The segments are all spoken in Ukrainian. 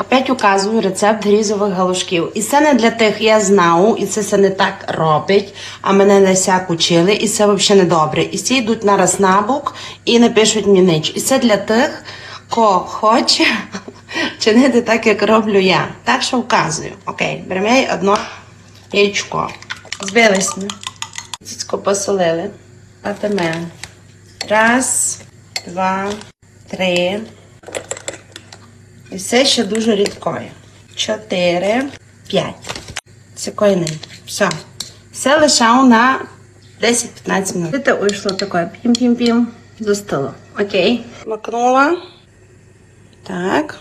Опять указую рецепт грізових галушків. І це не для тих, я знаю, і це, це не так робить, а мене не сяк учили, і це взагалі не добре. І всі йдуть нараз на бок і не пишуть мені ніч. І це для тих, хто хоче чинити так, як роблю я. Так що вказую. Окей, беремо одно яєчко. Збились ми. Цицько посолили. Атиме. Раз, два, три. І все ще дуже рідкою. Чотири, п'ять. Секойни. Все. Все лишав на 10-15 минут. Це вийшло таке пім-пім-пім столу. Окей. Макнула. Так.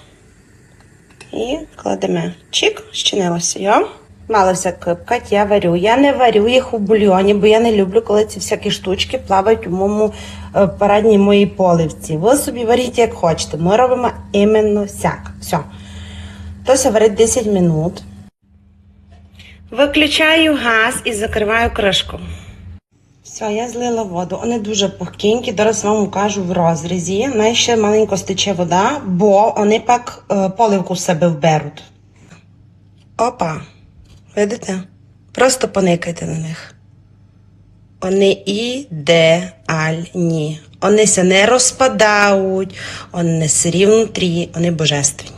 І кладемо. Чик, щинилося йо. Малося кипкать, я варю. Я не варю їх у бульйоні, бо я не люблю, коли ці всякі штучки плавають у моєму е, парадній моїй поливці. Ви собі варіть як хочете. Ми робимо іменно сяк. Все. То се варить 10 минут. Виключаю газ і закриваю кришку. Все, я злила воду. Вони дуже пухкенькі. Зараз вам покажу в розрізі. Най ще маленько стече вода, бо вони пак е, поливку в себе вберуть. Опа. Видите? Просто поникайте на них. Вони ідеальні. Вони се не розпадають, вони не сирі внутрі, вони божественні.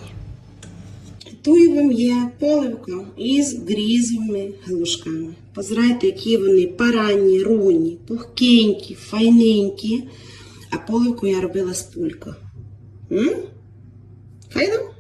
Тут вам є поливка із грізовими галушками. Позирайте, які вони паранні, руні, пухкенькі, файненькі. А поливку я робила з пулька. Файно?